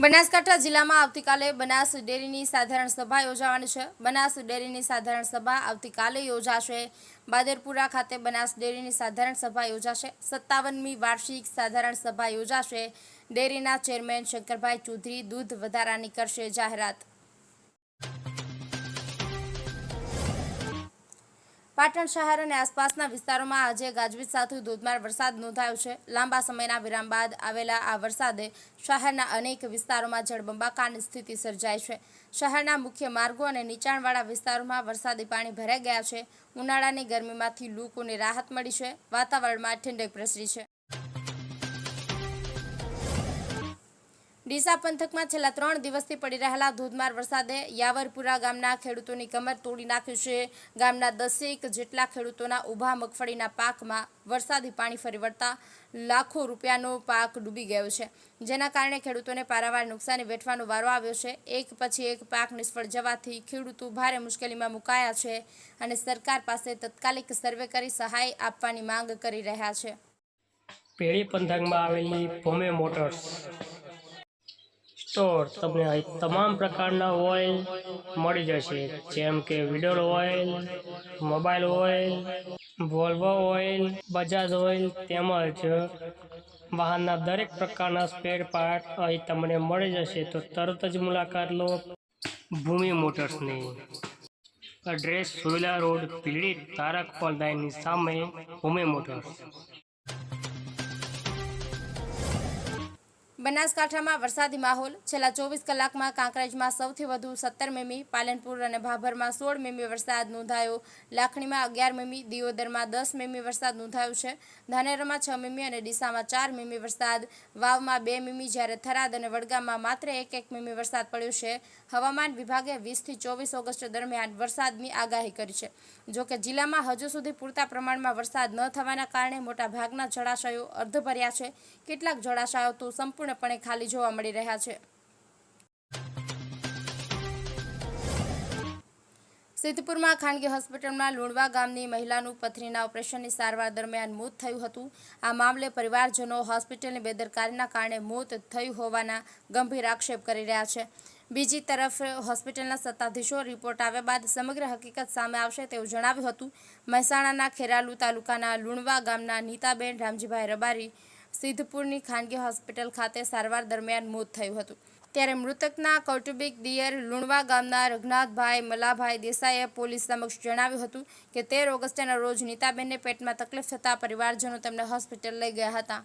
બનાસકાંઠા જિલ્લામાં આવતીકાલે બનાસ ડેરીની સાધારણ સભા યોજાવાની છે. બનાસ ડેરીની સાધારણ સભા આવતીકાલે યોજાશે. બાદરપુરા ખાતે બનાસ ડેરીની સાધારણ સભા યોજાશે. સત્તાવનમી વાર્ષિક સાધારણ સભા યોજાશે. ડેરીના ચેરમેન શંકરભાઈ ચૌધરી દૂધ વધારાની કરશે જાહેરાત. પાટણ શહેર અને આસપાસના વિસ્તારોમાં આજે ગાજવીજ સાથે ધોધમાર વરસાદ નોંધાયો છે. લાંબા સમયના વિરામ બાદ આવેલા આ વરસાદે શહેરના અનેક વિસ્તારોમાં જળબંબાકારની સ્થિતિ સર્જાઈ છે. શહેરના મુખ્ય માર્ગો અને નીચાણવાળા વિસ્તારોમાં વરસાદી પાણી ભરાઈ ગયા છે. ઉનાળાની ગરમીમાંથી લોકોને રાહત મળી છે. વાતાવરણમાં ઠંડક પ્રસરી છે. ડીસા પંથકમાં છેલ્લા ત્રણ દિવસથી પડી રહેલા ધોધમાર વરસાદે યાવરપુરા ગામના ખેડૂતોની કમર તોડી નાખ્યું છે. ગામના દસેક જેટલા ખેડૂતોના ઊભા મગફળીના પાકમાં વરસાદી પાણી ફરી વળતા લાખો રૂપિયાનો પાક ડૂબી ગયો છે. જેના કારણે ખેડૂતોને પારાવાર નુકસાની વેઠવાનો વારો આવ્યો છે. એક પછી એક પાક નિષ્ફળ જવાથી ખેડૂતો ભારે મુશ્કેલીમાં મુકાયા છે અને સરકાર પાસે તત્કાલિક સર્વે કરી સહાય આપવાની માંગ કરી રહ્યા છે. પેઢી પંથકમાં આવેલી ભૂમે મોટર્સ સ્ટોર તમને અહીં તમામ પ્રકારના ઓઇલ મળી જશે. જેમ કે Veedol oil Mobil oil Volvo oil Bajaj oil તેમજ વાહનના દરેક પ્રકારના સ્પેર પાર્ટ અહીં તમને મળી જશે. તો તરત જ મુલાકાત લો Bhumi મોટર્સની. Address Soyla road PD Tarak ઓનલાઇનની સામે ભૂમિ મોટર્સ. બનાસકાંઠામાં વરસાદી માહોલ. છેલ્લા ચોવીસ કલાકમાં કાંકરેજમાં સૌથી વધુ સત્તર મીમી, પાલનપુર અને ભાભરમાં સોળ મીમી વરસાદ નોંધાયો. લાખણીમાં અગિયાર મીમી, દિયોદરમાં દસ મીમી વરસાદ નોંધાયો છે. ધાનેરામાં છ મીમી અને ડીસામાં ચાર મીમી વરસાદ. વાવમાં બે મીમી જ્યારે થરાદ અને વડગામમાં માત્ર એક એક મીમી વરસાદ પડ્યો છે. હવામાન વિભાગે વીસથી ચોવીસ ઓગસ્ટ દરમિયાન વરસાદની આગાહી કરી છે. જોકે જિલ્લામાં હજુ સુધી પૂરતા પ્રમાણમાં વરસાદ ન થવાના કારણે મોટાભાગના જળાશયો અર્ધભર્યા છે. કેટલાક જળાશયો તો સંપૂર્ણપણે ખાલી જોવા મળી રહ્યા છે. સિદ્ધપુરમાં ખાનગી હોસ્પિટલમાં લુણવા ગામની મહિલાનું પથરીના ઓપરેશનની સારવાર દરમિયાન મોત થયું હતું. આ મામલે પરિવારજનો હોસ્પિટલની બેદરકારીના કારણે મોત થયું હોવાના ગંભીર આક્ષેપ કરી રહ્યા છે. બીજી તરફ હોસ્પિટલના સત્તાધીશો રિપોર્ટ આવ્યા બાદ સમગ્ર હકીકત સામે આવશે તેવું જણાવ્યું હતું. મહેસાણાના ખેરાલુ તાલુકાના લુણવા ગામના નીતાબેન રામજીભાઈ રબારી સિદ્ધપુરની ખાનગી હોસ્પિટલ ખાતે સારવાર દરમિયાન મોત થયું હતું. ત્યારે મૃતકના કૌટુંબિક દિયર લુણવા ગામના રઘનાથભાઈ મલાભાઈ દેસાઈએ પોલીસ સમક્ષ જણાવ્યું હતું કે તેર ઓગસ્ટના રોજ નીતાબેનને પેટમાં તકલીફ થતાં પરિવારજનો તેમને હોસ્પિટલ લઈ ગયા હતા.